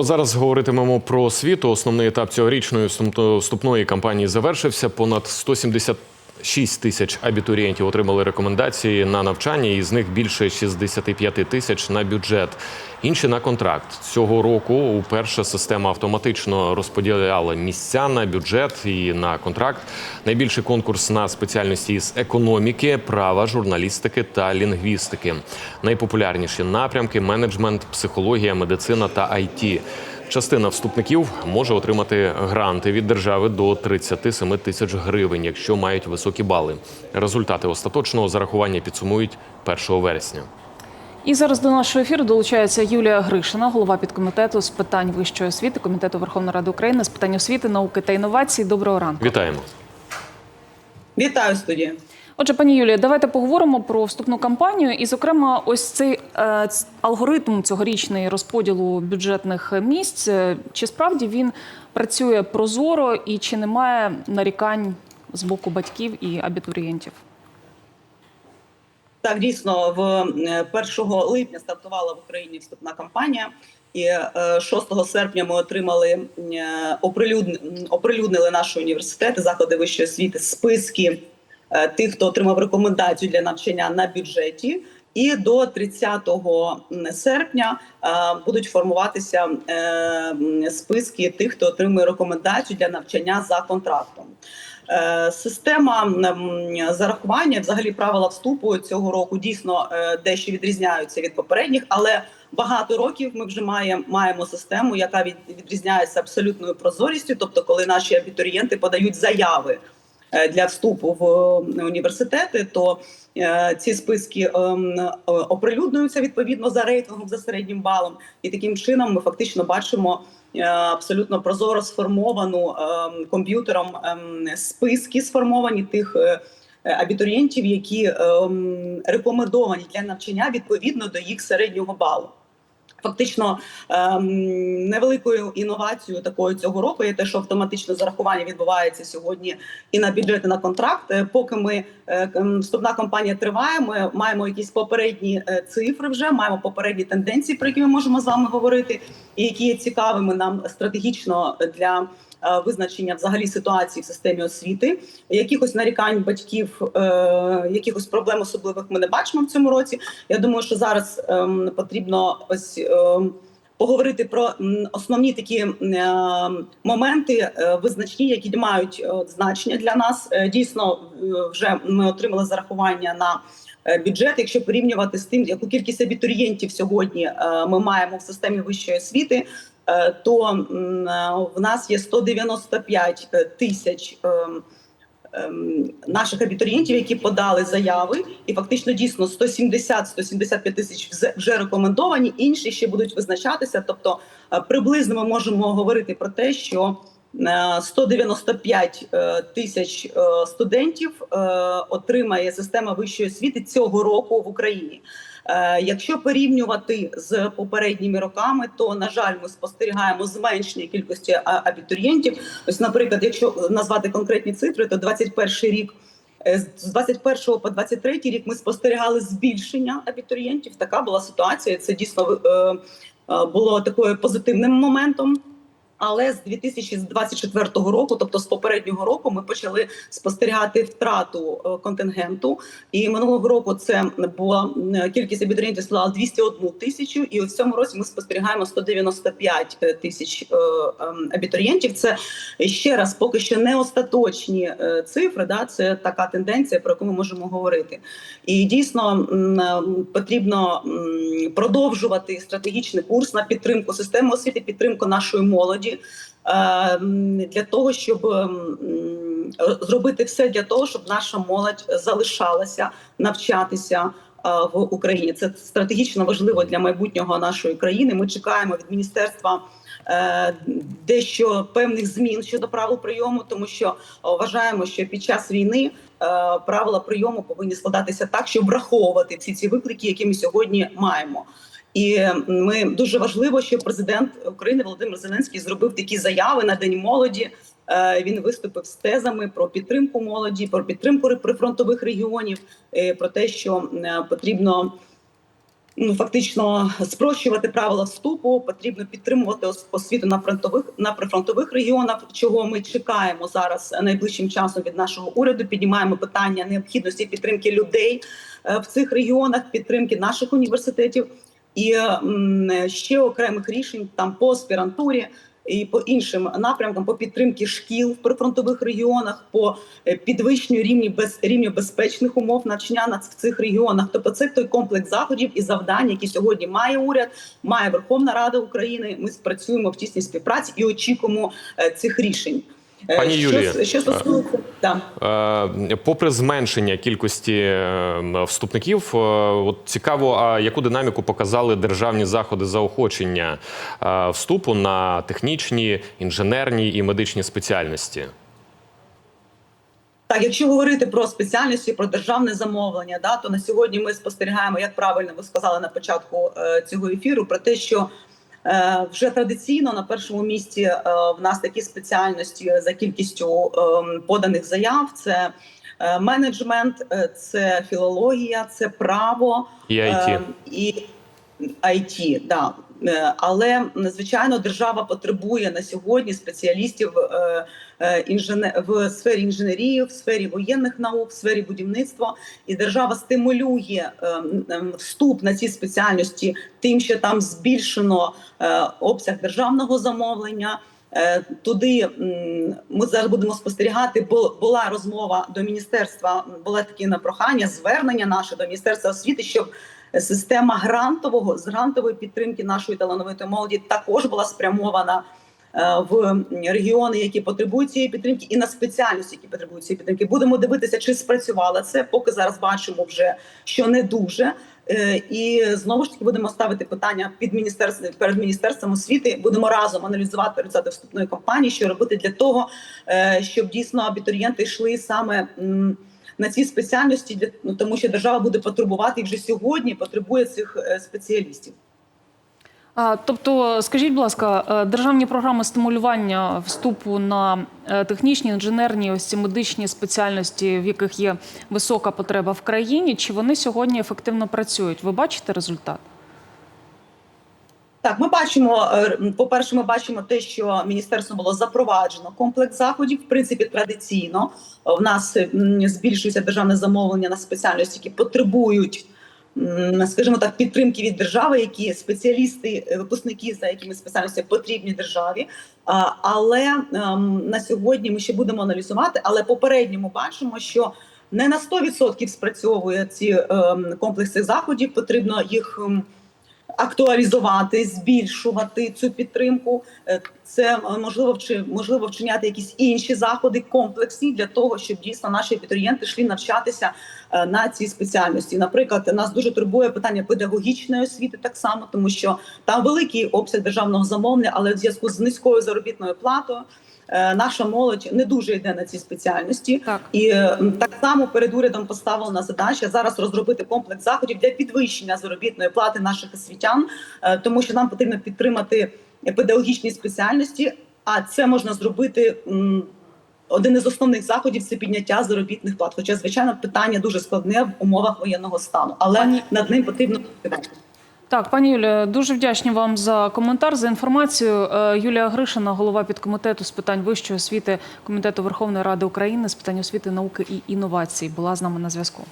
Зараз говоритимемо про освіту. Основний етап цьогорічної вступ- вступної кампанії завершився. Понад 176 тисяч абітурієнтів отримали рекомендації на навчання, і з них більше 65 тисяч на бюджет. Інші на контракт. Цього року уперше система автоматично розподіляла місця на бюджет і на контракт. Найбільший конкурс на спеціальності із економіки, права, журналістики та лінгвістики. Найпопулярніші напрямки менеджмент, психологія, медицина та IT. Частина вступників може отримати гранти від держави до 37 тисяч гривень, якщо мають високі бали. Результати остаточного зарахування підсумують 1 вересня. І зараз до нашого ефіру долучається Юлія Гришина, голова підкомітету з питань вищої освіти Комітету Верховної Ради України з питань освіти, науки та інновацій. Доброго ранку. Вітаємо. Вітаю студію. Отже, пані Юлія, давайте поговоримо про вступну кампанію. І, зокрема, ось цей е, алгоритм цьогорічний розподілу бюджетних місць. е, Чи справді він працює прозоро і чи немає нарікань з боку батьків і абітурієнтів? Так, дійсно, в е, 1 липня стартувала в Україні вступна кампанія, і е, 6 серпня ми отримали е, оприлюднили наші університети, заклади вищої освіти, списки е, тих, хто отримав рекомендацію для навчання на бюджеті. І до 30 серпня е, будуть формуватися е, списки тих, хто отримує рекомендацію для навчання за контрактом. Е, Система зарахування, взагалі правила вступу цього року дійсно е, дещо відрізняються від попередніх, але багато років ми вже маємо, маємо систему, яка від, відрізняється абсолютною прозорістю. Тобто, коли наші абітурієнти подають заяви е, для вступу в університети, то ці списки ем, е, оприлюднюються відповідно за рейтингом за середнім балом, і таким чином ми фактично бачимо е, абсолютно прозоро сформовану ем, комп'ютером ем, списки, сформовані тих. е, Абітурієнтів, які рекомендовані для навчання відповідно до їх середнього балу. Фактично ем, невеликою інновацією такою цього року є те, що автоматичне зарахування відбувається сьогодні і на бюджет, і на контракт. Е, Поки ми е, вступна кампанія триває, ми маємо якісь попередні е, цифри. Вже маємо попередні тенденції, про які ми можемо з вами говорити, і які є цікавими нам стратегічно для. е, Визначення взагалі ситуації в системі освіти, якихось нарікань батьків, е, якихось проблем особливих ми не бачимо в цьому році. Я думаю, що зараз ем, потрібно ось поговорити про основні такі е, моменти е, визначні, які мають е, значення для нас. Е, Дійсно, вже ми отримали зарахування на. Бюджет, якщо порівнювати з тим, яку кількість абітурієнтів сьогодні ми маємо в системі вищої освіти, то в нас є 195 тисяч ем, ем, наших абітурієнтів, які подали заяви, і фактично дійсно 170-175 тисяч вже рекомендовані. Інші ще будуть визначатися. Тобто, е, приблизно ми можемо говорити про те, що е, 195 е, тисяч е, студентів е, отримає система вищої освіти цього року в Україні. Е, Якщо порівнювати з попередніми роками, то на жаль, ми спостерігаємо зменшення кількості абітурієнтів. Ось, наприклад, якщо назвати конкретні цифри, то 21 рік. е, З 21 по 23 рік ми спостерігали збільшення абітурієнтів. Така була ситуація. Це дійсно е, е, було такою позитивним моментом. Але з 2024 року, тобто з попереднього року, ми почали спостерігати втрату е, контингенту. І минулого року це була кількість абітурієнтів склала 201 тисячу. І в цьому році ми спостерігаємо 195 тисяч е, ем, абітурієнтів. Це ще раз поки що не остаточні е, цифри. Да, це така тенденція, про яку ми можемо говорити. І дійсно е, потрібно продовжувати стратегічний курс на підтримку системи освіти, підтримку нашої молоді. Е, Для того щоб зробити все для того, щоб наша молодь залишалася навчатися е, в Україні. Це стратегічно важливо для майбутнього нашої країни. Ми чекаємо від міністерства е, дещо певних змін щодо правил прийому, тому що вважаємо, що під час війни правила прийому повинні складатися так, щоб враховувати всі ці виклики, які ми сьогодні маємо. І ми дуже важливо, що президент України Володимир Зеленський зробив такі заяви на день молоді. Е, Він виступив з тезами про підтримку молоді, про підтримку прифронтових регіонів, е, про те, що е, потрібно ну фактично спрощувати правила вступу. Потрібно підтримувати освіту на фронтових на прифронтових регіонах, чого ми чекаємо зараз найближчим часом від нашого уряду. Піднімаємо питання необхідності підтримки людей в цих регіонах, підтримки наших університетів і ще окремих рішень там по аспірантурі. І по іншим напрямкам, по підтримки шкіл в прифронтових регіонах, по е, підвищенню рівні без рівню безпечних умов навчання на в цих регіонах. Тобто це той комплекс заходів і завдань, які сьогодні має уряд, має Верховна Рада України. Ми спрацюємо в тісній співпраці і очікуємо е, цих рішень. Е, Пані що, Юлія, що стосується да. Е, Попри зменшення кількості е, вступників, е, от цікаво, а яку динаміку показали державні заходи заохочення вступу на технічні, інженерні і медичні спеціальності? Так, якщо говорити про спеціальності, про державне замовлення, да, то на сьогодні ми спостерігаємо, як правильно ви сказали на початку е, цього ефіру, про те, що вже традиційно на першому місці е, в нас такі спеціальності за кількістю е, поданих заяв: це е, менеджмент, е, це філологія, це право І IT. Е, і IT, да. Е, Але звичайно, держава потребує на сьогодні спеціалістів е, е, в сфері інженерії, в сфері воєнних наук, в сфері будівництва, і держава стимулює вступ на ці спеціальності тим, що там збільшено обсяг державного замовлення. Туди ми зараз будемо спостерігати, бо була розмова до міністерства, було таке на прохання, звернення наше до міністерства освіти, щоб система грантового з грантової підтримки нашої талановитої молоді також була спрямована е, в регіони, які потребують цієї підтримки, і на спеціальності, які потребують цієї підтримки. Будемо дивитися, чи спрацювало це. Поки зараз бачимо вже, що не дуже. Е, І знову ж таки будемо ставити питання під міністерством перед міністерством освіти. Будемо разом аналізувати результати вступної кампанії, що робити для того, е, щоб дійсно абітурієнти йшли саме. На ці спеціальності, для ну, тому що держава буде потребувати і вже сьогодні потребує цих е, спеціалістів. А, тобто, скажіть, будь ласка, е, державні програми стимулювання вступу на е, технічні, інженерні, ось ці медичні спеціальності, в яких є висока потреба в країні, чи вони сьогодні ефективно працюють? Ви бачите результат? Так, ми бачимо. е, По-перше, ми бачимо те, що міністерством було запроваджено комплекс заходів. В принципі, традиційно в нас збільшується державне замовлення на спеціальності, які потребують, скажімо так, підтримки від держави, які спеціалісти, е, випускники за якими спеціальностями потрібні державі. Але ем, на сьогодні ми ще будемо аналізувати. Але попередньо ми бачимо, що не на 100% спрацьовує ці ем, комплекси заходів. Потрібно їх. Актуалізувати, збільшувати цю підтримку. Е, Це е, можливо вчи, можливо вчиняти якісь інші заходи комплексні для того, щоб дійсно наші абітурієнти йшли навчатися е, на цій спеціальності. Наприклад, нас дуже турбує питання педагогічної освіти, так само, тому що там великий обсяг державного замовлення, але в зв'язку з низькою заробітною платою. Е, Наша молодь не дуже йде на ці спеціальності, Так. і так само перед урядом поставлена задача зараз розробити комплекс заходів для підвищення заробітної плати наших освітян, е, тому що нам потрібно підтримати педагогічні спеціальності. А це можна зробити. Один із основних заходів це підняття заробітних плат. Хоча, звичайно, питання дуже складне в умовах воєнного стану, але над ним потрібно працювати. Так, пані Юлія, дуже вдячні вам за коментар, за інформацію. Е, Юлія Гришина, голова підкомітету з питань вищої освіти Комітету Верховної Ради України з питань освіти, науки і інновацій, була з нами на зв'язку.